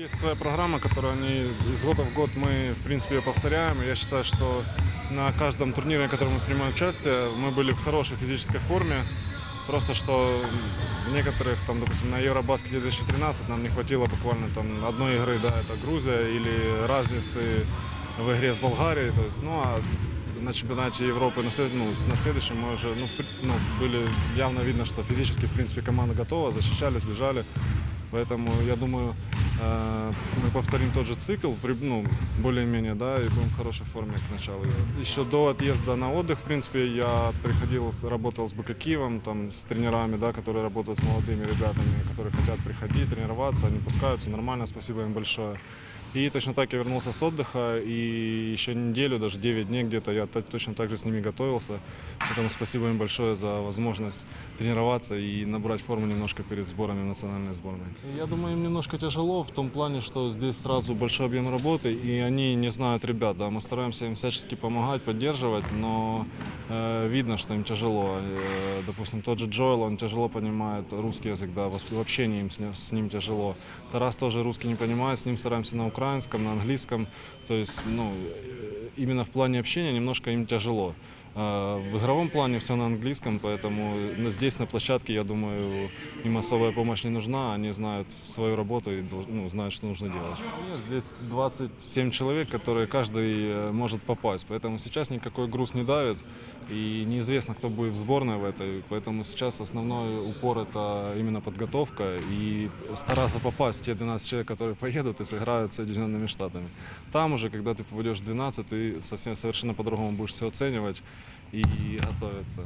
Есть своя программа, которую они из года в год мы, в принципе, повторяем. Я считаю, что на каждом турнире, на котором мы принимаем участие, мы были в хорошей физической форме. Просто что в некоторых, там, допустим, на Евробаскете 2013 нам не хватило буквально там одной игры, да, это Грузия, или разницы в игре с Болгарией. То есть, ну, а на чемпионате Европы на, след- ну, на следующем мы уже ну, в ну, были явно видно, что физически, в принципе, команда готова, защищались, бежали. Поэтому я думаю, э, мы повторим тот же цикл, ну, более-менее, да, и будем в хорошей форме к началу. Еще до отъезда на отдых, в принципе, я приходил, работал с БК там, с тренерами, да, которые работают с молодыми ребятами, которые хотят приходить, тренироваться, они пускаются нормально, спасибо им большое. И точно так я вернулся с отдыха, и еще неделю, даже 9 дней где-то я точно так же с ними готовился. Поэтому спасибо им большое за возможность тренироваться и набрать форму немножко перед сборами национальной сборной. Я думаю, им немножко тяжело в том плане, что здесь сразу большой объем работы, и они не знают ребят. Да. Мы стараемся им всячески помогать, поддерживать, но э, видно, что им тяжело. Э, допустим, тот же Джоэл, он тяжело понимает русский язык, да, в в общении им с ним тяжело. Тарас тоже русский не понимает, с ним стараемся на украинском, на английском. То есть, ну, э, именно в плане общения немножко им тяжело. А В игровом плане все на английском, поэтому здесь на площадке, я думаю, им особая помощь не нужна. Они знают свою работу и ну, знают, что нужно делать. Здесь 27 человек, которые каждый э, может попасть, поэтому сейчас никакой груз не давит. И неизвестно, кто будет в сборной в этой, поэтому сейчас основной упор это именно подготовка и стараться попасть в те 12 человек, которые поедут и сыграют с Соединенными Штатами. Там уже, когда ты попадешь в 12, ты совсем совершенно по-другому будешь все оценивать и готовиться.